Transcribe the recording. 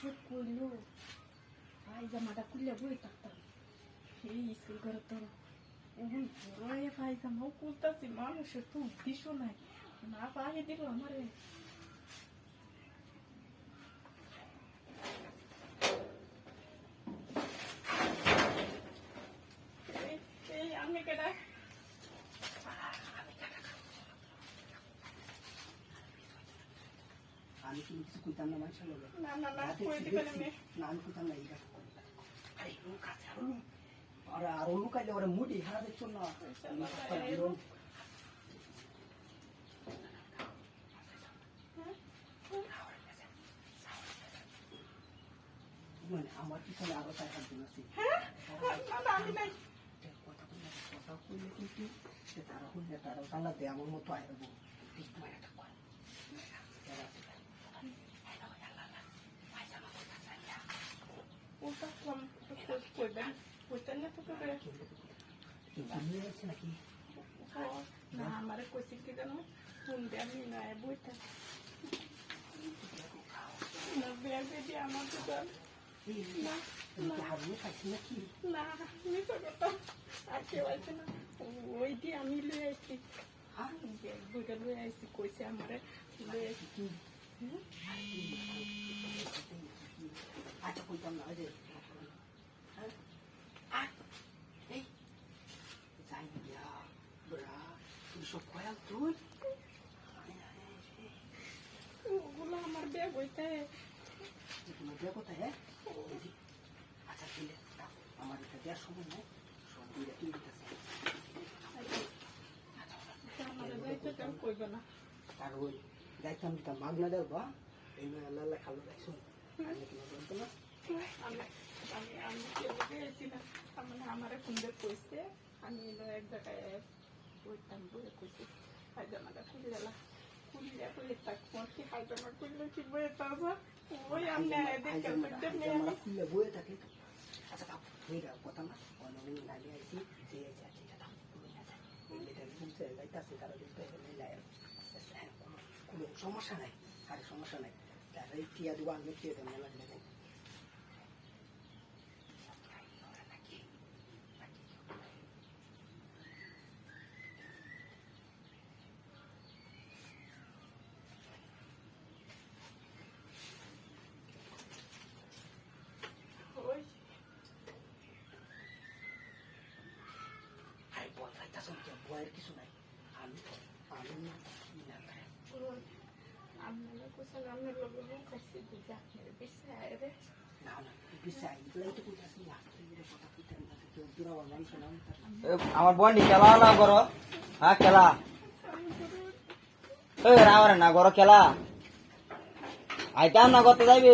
যে কইলো ভাই জামাটা খুললে বই থাকতাম এই স্কুল করে তো এখন বড় ভাই জামাও খুলতাছি মানুষের তো উদ্দেশ্য নাই না পায়ে দিল আমারে এই- এই আমি কেডা আমি কিন্তু কিছু কইতাম না মানুষের লগে। না না না কি আমি কইতাম না এইটা আরে লোক আছে আরও আর আরও লুকাইলে ওরা মুডি হারা দেখছ না। মানে আমার পিছনে আরও চার পাঁচজন আছে। হ্যাঁ? কথা কথা কিন্তু তারা হইলে তারা আমার মতো আইব ঠিক কইবেন কইতেন না তো নাকি না আমারে কইছি কি জানো ফোন দিয়ে আমি না বইটা না বিয়া বেদি আমার তো জান না তুমি কি হারিয়ে খাইছি নাকি না মিশো কথা আর কেউ আছে না ওই দিয়ে আমি লয়ে আইছি বইটা লয়ে আইছি কইছে আমারে লয়ে আইছি আচ্ছা কইতাম না ওই যে হ্যাঁ? আয়, এই, যাই গিয়া, বড়া, তুই এই, ওগুলো আমার ব্যাগ হইতে এই, তোমার বিয়ে কোথায়, হ্যাঁ? আচ্ছা, দাও, আমার এটা দেওয়ার সময় নাই, সব দিয়ে তুই দিতেছে। আমার আর ওই যাইতাম দিতাম মাগনা দেও বা এই আল্লাহ আল্লাহ খালো দেখছ আমি কি বলতো আমি আমি কেউ গেছি না মানে আমার কুন্দে কইছে আমি এক জায়গায় বইতাম বই কইছি হাইজামাটা খুললেলা খুললে খুলে তাক হাইজামা খুললে কি বই তাজা ওই আমি দেখে নেই আমরা খুললে বয়ে থাকে আচ্ছা হয়ে যাও কথা না অনেক লাগে আইছি যে আছে আছে এটা বুঝতে যাইতাছে তারা বুঝতে কোনো সমস্যা নাই আরে সমস্যা নাই তারা টিয়া দেবো আমি টিয়া দেবো মেলা দিলে ওই আরে বল বয়ের কিছু নাই। আমি আমি আমার বন্ডি খেলা না করো। হ্যাঁ খেলা। রাওয়ারে না করো, খেলা। আইতাম না করতে যাইবি।